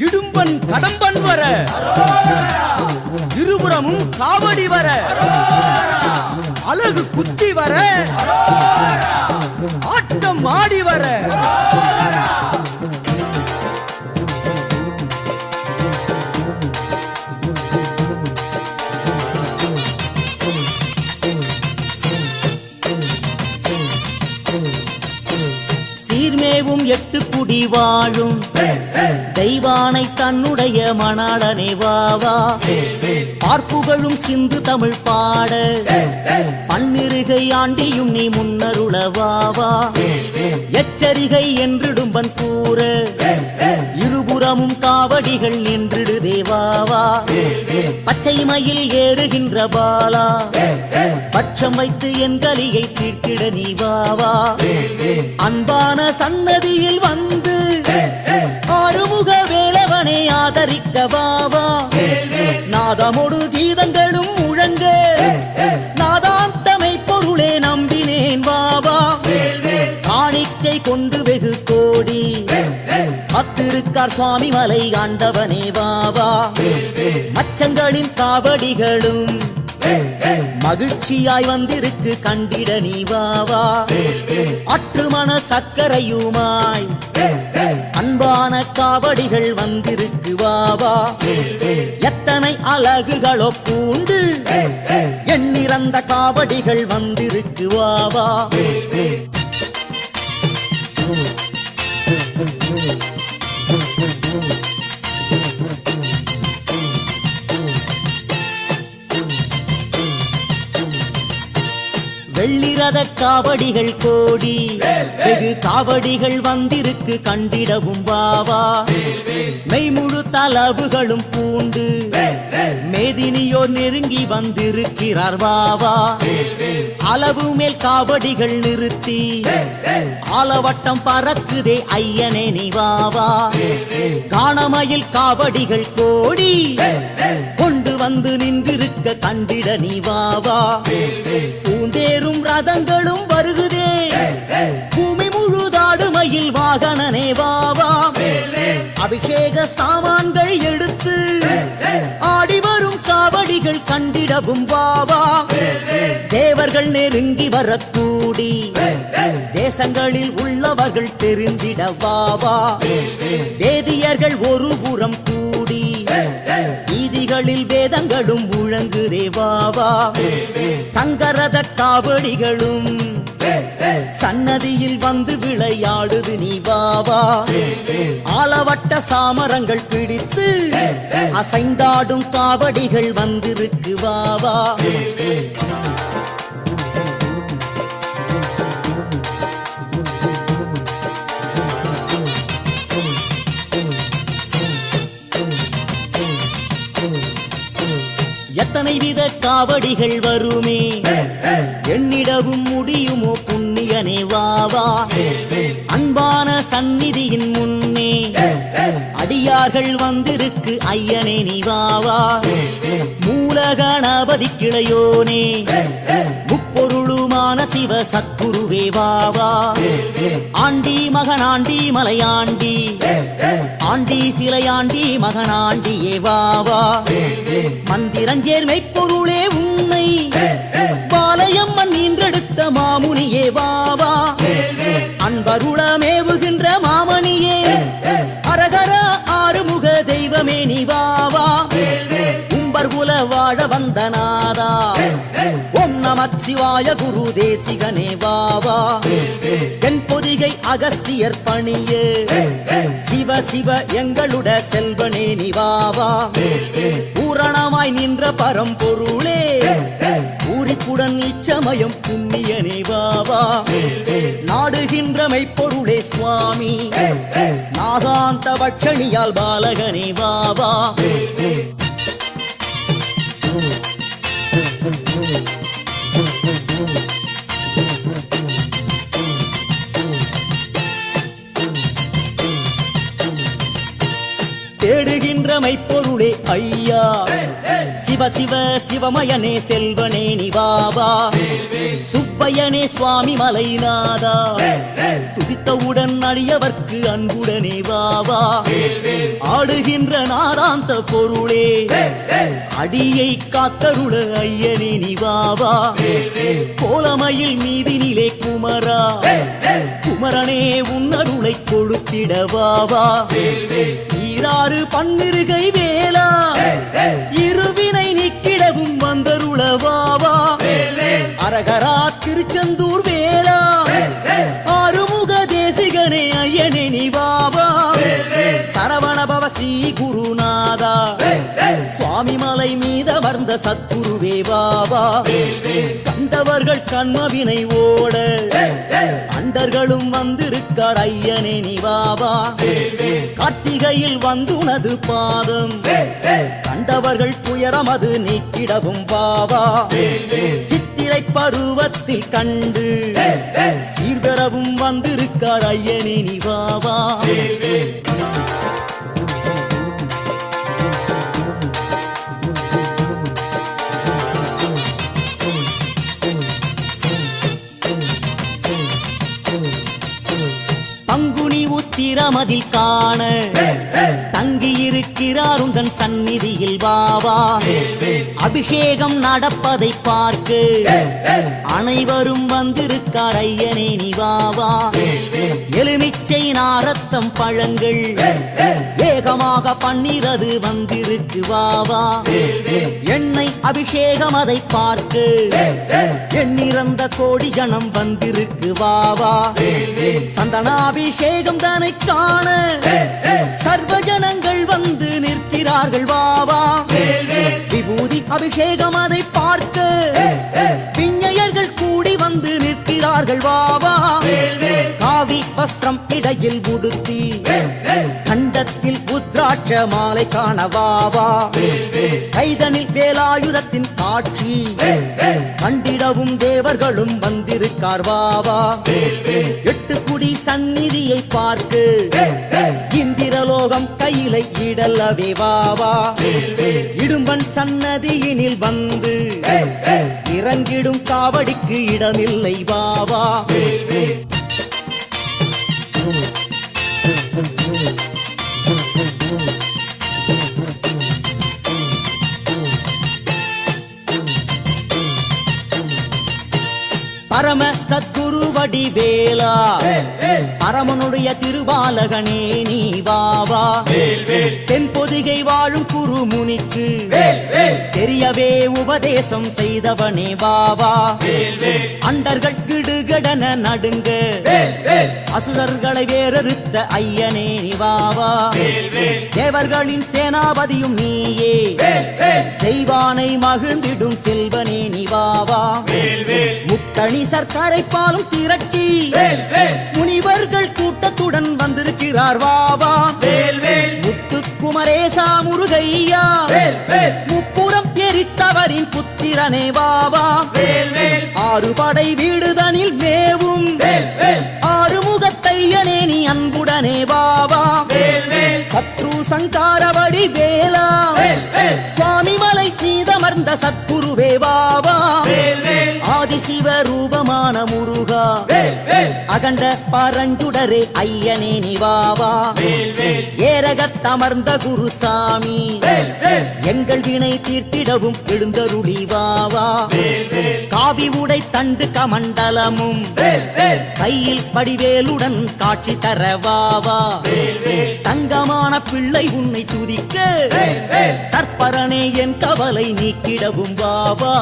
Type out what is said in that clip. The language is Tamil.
இடும்பன் கடம்பன் வர. இருபுறமும் காவடி வர. அழகு குத்தி வர. ஆட்டம் ஆடி வர. சீர்மேவும் எட்டு குடி வாழும். தெய்வானை தன்னுடைய மணாளனே வாவா பார்ப்புகழும் சிந்து தமிழ் பாட. பன்னிருகை ஆண்டியும் நீ முன்னருள வாவா எச்சரிகை என்றிடும்பன் கூற. இருபுறமும் காவடிகள் நின்றிடு தேவாவா பச்சை மயில் ஏறுகின்ற பாலா. பட்சம் வைத்து என் கலியை தீர்த்திட நீ வாவா அன்பான சன்னதியில் வந்து ஆறுமுக வேளவனை ஆதரிக்க வாவா நாதமொடு கீதங்களும் முழங்க. நாதாந்தமை பொருளே நம்பினேன் வாவா காணிக்கை கொண்டு வெகு கோடி. அத்திருக்கார் சுவாமி மலை ஆண்டவனே வாவா மச்சங்களின் காவடிகளும் மகிழ்ச்சியாய் வந்திருக்கு கண்டிட நீ வாவா அற்றுமண சக்கரையுமாய் அன்பான காவடிகள் வந்திருக்கு வாவா எத்தனை அழகுகளோ பூண்டு. எண்ணிறந்த காவடிகள் வந்திருக்கு வாவா வெள்ளிரத காவடிகள் கோடி. வெகு காவடிகள் வந்திருக்கு கண்டிடவும் வாவா மெய்முழு தளவுகளும் பூண்டு. மேதினியோர் நெருங்கி வந்திருக்கிறார் வாவா அளவு மேல் காவடிகள் நிறுத்தி. ஆலவட்டம் பறக்குதே ஐயனே நீ வாவா காணமயில் காவடிகள் கோடி. கொண்டு வந்து நின்றிருக்க கண்டிட நீ வாவா பூந்தேரும் ரதங்களும் வருகுதே. பூமி முழுதாடுமையில் வாகனனே வாவா அபிஷேக சாமான்கள் எடுத்து ஆடி வரும் காவடிகள் கண்டிடவும் வாவா தேவர்கள் நெருங்கி வரக்கூடி. தேசங்களில் உள்ளவர்கள் தெரிந்திட வாவா வேதியர்கள் ஒரு புறம் கூடி. வீதிகளில் வேதங்களும் முழங்குதே வாவா தங்கரத காவடிகளும் சன்னதியில் வந்து விளையாடுது நீ வாவா ஆலவட்ட சாமரங்கள் பிடித்து அசைந்தாடும் காவடிகள் வந்திருக்கு வாவா எத்தனை வித காவடிகள் வருமே? எண்ணிடவும் முடியுமோ புண்ணியனே வாவா அன்பான சந்நிதியின் முன்னே. அடியார்கள் வந்திருக்கு ஐயனே நீ வாவா மூலகணபதி கிளையோனே. சிவ சத்குருவே வாவா ஆண்டி மகனாண்டி மலையாண்டி. ஆண்டி சிலையாண்டி மகனாண்டியே வாவா மந்திரஞ்சேர் மெய்ப்பொருளே உன்னை. பாளையம்மன் நின்றெடுத்த மாமுனியே வாவா அன்பருள நமச்சிவாய குரு தேசிகனே வாவா என் பொதிகை அகஸ்தியர் பணியே. சிவ சிவ எங்களுட செல்வனே நிவாவா பூரணமாய் நின்ற பரம்பொருளே. பூரிப்புடன் இச்சமயம் புண்ணிய நிவாவா நாடுகின்ற மெய்ப்பொருளே சுவாமி. நாகாந்த பட்சணியால் பாலகனே வாவா ஐயா. சிவ சிவ சிவமயனே செல்வனே நிவாவா. சுப்பையனே சுவாமி மலைநாதா. துதித்தவுடன் அடியவர்க்கு அன்புடனே வாவா. ஆடுகின்ற நாராந்த பொருளே. அடியை காத்தருள ஐயனே நிவாவா. கோலமயில் மீதினிலே குமரா. குமரனே உன்னருளை கொளுத்திடவாவா ஈராறு பன்னிருகை வேளா. இருவினை நிக்கிடவும் வந்தருளவாவா அரகரா திருச்செந்தூர் வேளா. ஆறுமுக தேசிகனே ஐயனே நிவாவா சரவணபவ ஸ்ரீ குருநாதா சுவாமி மலை மீத வந்த சத்குருவே வாவா கண்டவர்கள் கண்மவினை ஓட. அண்டர்களும் வந்திருக்கார் ஐயனே நிவாவா கார்த்திகையில் வந்துனது பாதம். கண்டவர்கள் துயரம் அது நீக்கிடவும் பாவா சித்திரை பருவத்தில் கண்டு சீர்பெறவும் வந்திருக்கார் ஐயனே நிவாவா உத்திரமதில் காண. தங்கியிருக்கிறார் உந்தன் சந்நிதியில் வாவா அபிஷேகம் நடப்பதை பார்க்க அனைவரும் வந்திருக்கார் ஐயனே நிவாவா எலுமிச்சை நாரத்தம் பழங்கள் வேகமாக பன்னிரது வந்திருக்கு வாவா எண்ணெய் அபிஷேகம் அதை பார்க்கு எண்ணிறந்த கோடி ஜனம் வந்திருக்கு வாவா சந்தனாபிஷேகம் தன்னை காண சர்வ ஜனங்கள் வந்து நிற்கிறார்கள் வாவா விபூதி அபிஷேகம் அதை பார்க்க விஞ்ஞையர்கள் கூடி வந்து நிற்கிறார்கள். வாவா காவி வஸ்திரம் இடையில் உடுத்தி கண்டத்தில் உத்ராட்ச மாலை காண வாவா கைதனில் வேலாயுதத்தின் காட்சி கண்டிடவும் தேவர்களும் வந்திருக்கார். வாவா குடி சந்நிதியை பார்க்க இந்திரலோகம் கையிலை இடல்லவே வாவா இடும்பன் சன்னதியினில் வந்து இறங்கிடும் காவடிக்கு இடமில்லை வாவா பரம சத்குரு வடிவேலா. பரமனுடைய திருபாலகனே நீ வாவா தென்பொதிகை வாழும் குருமுனிக்கு. தெரியவே உபதேசம் செய்தவனே வாவா அண்டர்கள் கிடுகடன நடுங்க. அசுரர்களை வேறறுத்த ஐயனே நீ வாவா தேவர்களின் சேனாபதியும் நீயே. தெய்வானை மகிழ்ந்திடும் செல்வனே நீ முத்தணி சர்க்காரை பாலும் திரட்சி. முனிவர்கள் கூட்டத்துடன் வந்திருக்கிறார் வாவா முத்து குமரேசா முருகையா. முப்புறம் எரித்தவரின் புத்திரனே வாவா ஆறு படை வீடுதனில் மேவும். அகண்ட பரஞ்சுடரே ஐயனே நிவாவா ஏரகத்தமர்ந்த குருசாமி. எங்கள் வினை தீர்த்திடவும் எழுந்தருளி வாவா காவி உடை தண்டு கமண்டலமும். கையில் படிவேலுடன் காட்சி தர வாவா தங்கமான பிள்ளை உன்னை துதிக்க. தற்பரனே என் கவலை நீக்கிடவும் வாவா